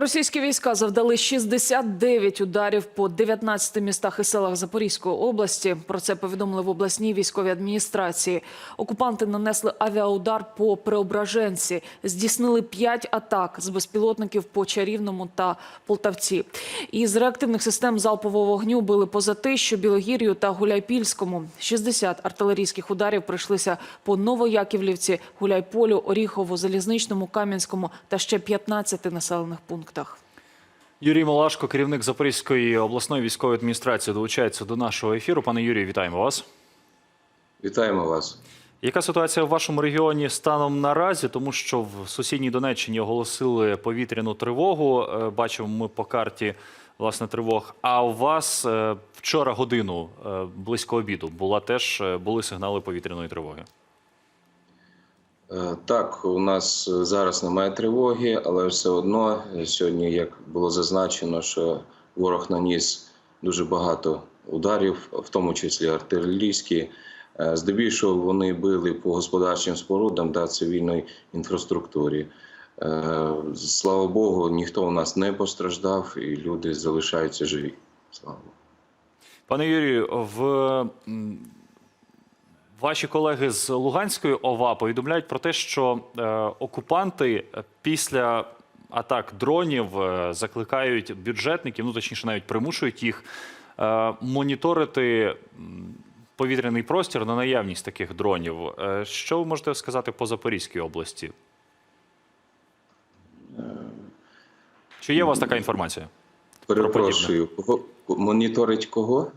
Російські війська завдали 69 ударів по 19 містах і селах Запорізької області. Про це повідомили в обласній військовій адміністрації. Окупанти нанесли авіаудар по Преображенці, здійснили 5 атак з безпілотників по Чарівному та Полтавці. Із реактивних систем залпового вогню били по Затищу, Білогір'ю та Гуляйпільському. 60 артилерійських ударів прийшлися по Новояківлівці, Гуляйполю, Оріхову, Залізничному, Кам'янському та ще 15 населених пунктах. Юрій Малашко, керівник Запорізької обласної військової адміністрації, долучається до нашого ефіру. Пане Юрію, вітаємо вас. Вітаємо вас. Яка ситуація в вашому регіоні станом наразі? Тому що в сусідній Донеччині оголосили повітряну тривогу. Е, Бачимо ми по карті власне тривог. А у вас е, вчора годину е, близько обіду була теж були сигнали повітряної тривоги. Е, Так, у нас е, зараз немає тривоги, але все одно е, сьогодні, як було зазначено, що ворог наніс дуже багато ударів, в тому числі артилерійські. Здебільшого вони били по господарчим спорудам та цивільної інфраструктурі. Слава Богу, ніхто у нас не постраждав, і люди залишаються живі. Слава Богу. Пане Юрію, в ваші колеги з Луганської ОВА повідомляють про те, що е, окупанти після атак дронів е, закликають бюджетників, ну точніше, навіть примушують їх е, моніторити повітряний простір на наявність таких дронів. Що ви можете сказати по Запорізькій області? Чи є у вас така інформація? Перепрошую, моніторить кого?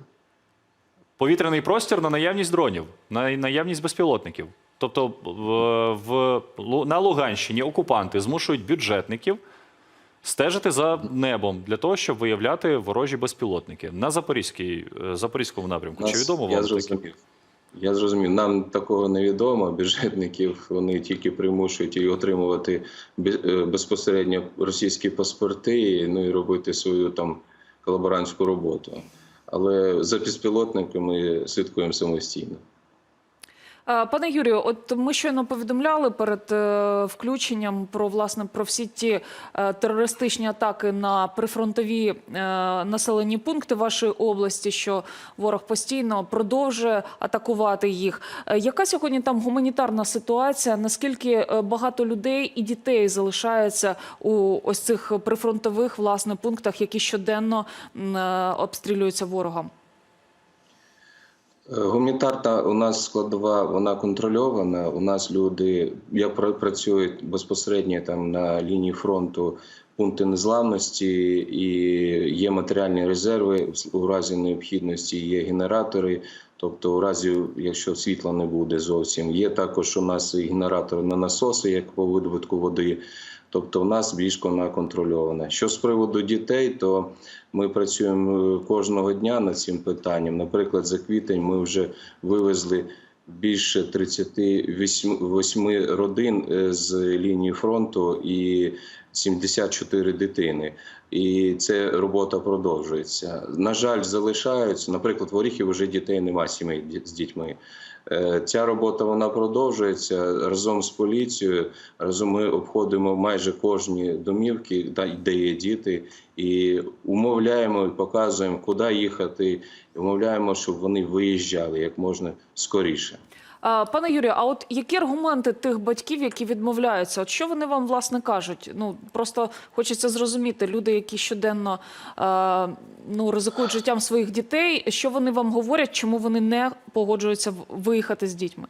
Повітряний простір на наявність дронів, на наявність безпілотників. Тобто в, в, на Луганщині окупанти змушують бюджетників стежити за небом для того, щоб виявляти ворожі безпілотники на Запорізькій, е, Запорізькому напрямку. Чи відомо вам таке? Я зрозумів. Нам такого не відомо. Бюджетників вони тільки примушують і отримувати е, безпосередньо російські паспорти, ну і робити свою там колаборантську роботу. Але за безпілотниками слідкуємо самостійно. Е, Пане Юрію, от ми щойно повідомляли перед е, включенням про власне про всі ті е, терористичні атаки на прифронтові населені пункти вашої області, що ворог постійно продовжує атакувати їх. Яка сьогодні там гуманітарна ситуація? Наскільки багато людей і дітей залишається у ось цих прифронтових власне пунктах, які щоденно обстрілюються ворогом? Е, Гуманітарна у нас складова, вона контрольована. У нас люди як пра- працюють безпосередньо там на лінії фронту пункти незламності, і є матеріальні резерви у разі необхідності, є генератори. Тобто, у разі, якщо світла не буде зовсім, є також у нас і генератори на насоси, як по видобутку води. Тобто, в нас більш вона контрольована. Що з приводу дітей, то ми працюємо е, кожного дня над цим питанням. Наприклад, за квітень ми вже вивезли більше 38 родин е, з лінії фронту і 74 дитини. І ця робота продовжується. На жаль, залишаються. Наприклад, в Оріхів вже дітей немає сімей з дітьми. Е, Ця робота вона продовжується разом з поліцією. Разом ми обходимо майже кожні домівки, де є діти, і умовляємо і показуємо, куди їхати. І умовляємо, щоб вони виїжджали як можна скоріше. Пане Юрію, а от які аргументи тих батьків, які відмовляються? От що вони вам власне кажуть? Ну просто хочеться зрозуміти люди, які щоденно ну ризикують життям своїх дітей. Що вони вам говорять? Чому вони не погоджуються виїхати з дітьми?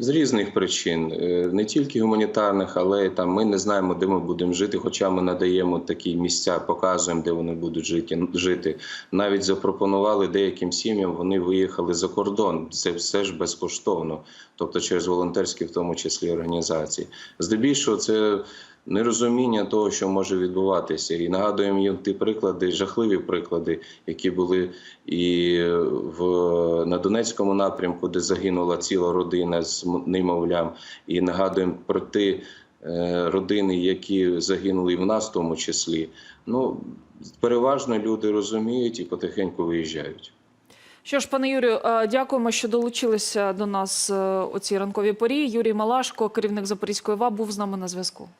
З різних причин, Е, не тільки гуманітарних, але там ми не знаємо, де ми будемо жити. Хоча ми надаємо такі місця, показуємо, де вони будуть жити. жити. Навіть запропонували деяким сім'ям, вони виїхали за кордон. Це все ж безкоштовно, тобто через волонтерські, в тому числі організації. Здебільшого це нерозуміння того, що може відбуватися, і нагадуємо їм ті приклади, жахливі приклади, які були і в на Донецькому напрямку, де загинула ціла родина з немовлям, і нагадуємо про ті е, родини, які загинули і в нас, в тому числі. Ну переважно люди розуміють і потихеньку виїжджають. Що ж, пане Юрію, е, дякуємо, що долучилися до нас е, у цій ранковій порі. Юрій Малашко, керівник Запорізької ВА, був з нами на зв'язку.